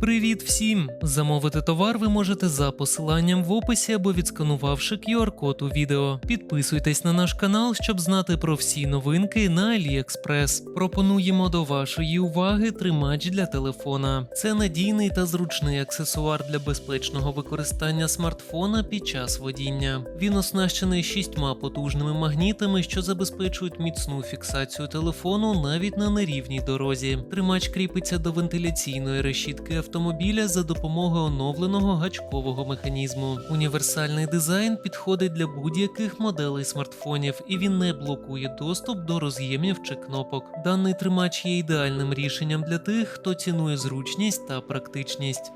Привіт всім! Замовити товар ви можете за посиланням в описі або відсканувавши QR-код у відео. Підписуйтесь на наш канал, щоб знати про всі новинки на AliExpress. Пропонуємо до вашої уваги тримач для телефона. Це надійний та зручний аксесуар для безпечного використання смартфона під час водіння. Він оснащений шістьма потужними магнітами, що забезпечують міцну фіксацію телефону навіть на нерівній дорозі. Тримач кріпиться до вентиляційної решітки автомобіля за допомогою оновленого гачкового механізму. Універсальний дизайн підходить для будь-яких моделей смартфонів, і він не блокує доступ до роз'ємів чи кнопок. Даний тримач є ідеальним рішенням для тих, хто цінує зручність та практичність.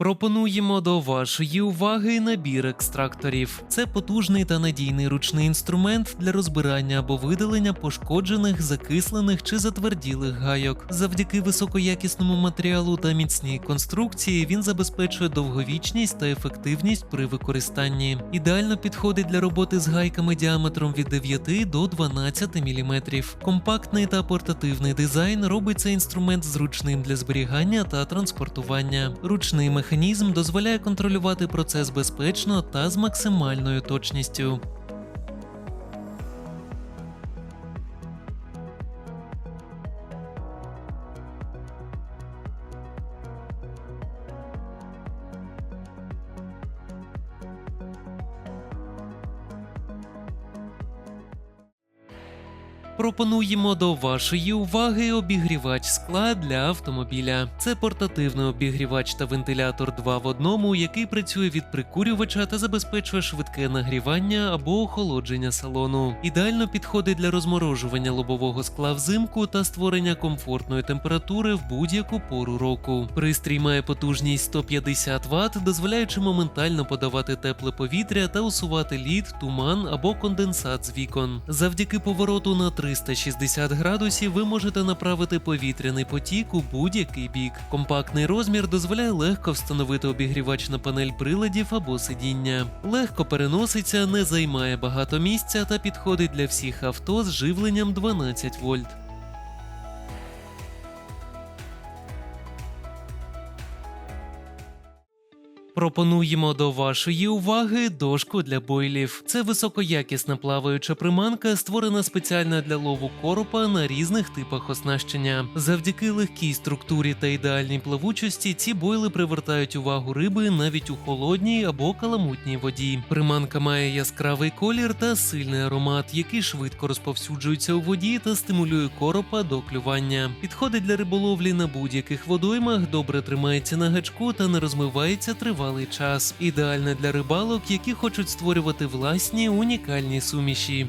Пропонуємо до вашої уваги набір екстракторів. Це потужний та надійний ручний інструмент для розбирання або видалення пошкоджених, закислених чи затверділих гайок. Завдяки високоякісному матеріалу та міцній конструкції він забезпечує довговічність та ефективність при використанні. Ідеально підходить для роботи з гайками діаметром від 9 до 12 мм. Компактний та портативний дизайн робить цей інструмент зручним для зберігання та транспортування. Ручний механізм дозволяє контролювати процес безпечно та з максимальною точністю. Пропонуємо до вашої уваги обігрівач скла для автомобіля. Це портативний обігрівач та вентилятор 2 в одному, який працює від прикурювача та забезпечує швидке нагрівання або охолодження салону. Ідеально підходить для розморожування лобового скла взимку та створення комфортної температури в будь-яку пору року. Пристрій має потужність 150 Вт, дозволяючи моментально подавати тепле повітря та усувати лід, туман або конденсат з вікон. Завдяки повороту на 360 градусів ви можете направити повітряний потік у будь-який бік. Компактний розмір дозволяє легко встановити обігрівач на панель приладів або сидіння. Легко переноситься, не займає багато місця та підходить для всіх авто з живленням 12 вольт. Пропонуємо до вашої уваги дошку для бойлів. Це високоякісна плаваюча приманка, створена спеціально для лову коропа на різних типах оснащення. Завдяки легкій структурі та ідеальній плавучості ці бойли привертають увагу риби навіть у холодній або каламутній воді. Приманка має яскравий колір та сильний аромат, який швидко розповсюджується у воді та стимулює коропа до клювання. Підходить для риболовлі на будь-яких водоймах, добре тримається на гачку та не розмивається тривалий час. Ідеальне для рибалок, які хочуть створювати власні унікальні суміші.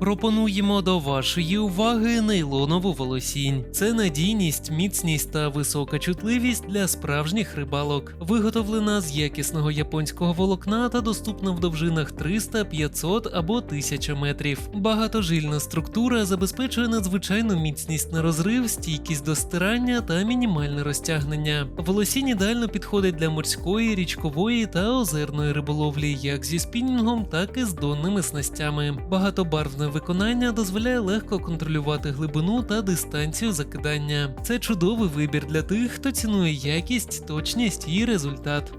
Пропонуємо до вашої уваги нейлонову волосінь. Це надійність, міцність та висока чутливість для справжніх рибалок. Виготовлена з якісного японського волокна та доступна в довжинах 300, 500 або 1000 метрів. Багатожильна структура забезпечує надзвичайну міцність на розрив, стійкість до стирання та мінімальне розтягнення. Волосінь ідеально підходить для морської, річкової та озерної риболовлі, як зі спінінгом, так і з донними снастями. Багатобарвне виконання дозволяє легко контролювати глибину та дистанцію закидання. Це чудовий вибір для тих, хто цінує якість, точність і результат.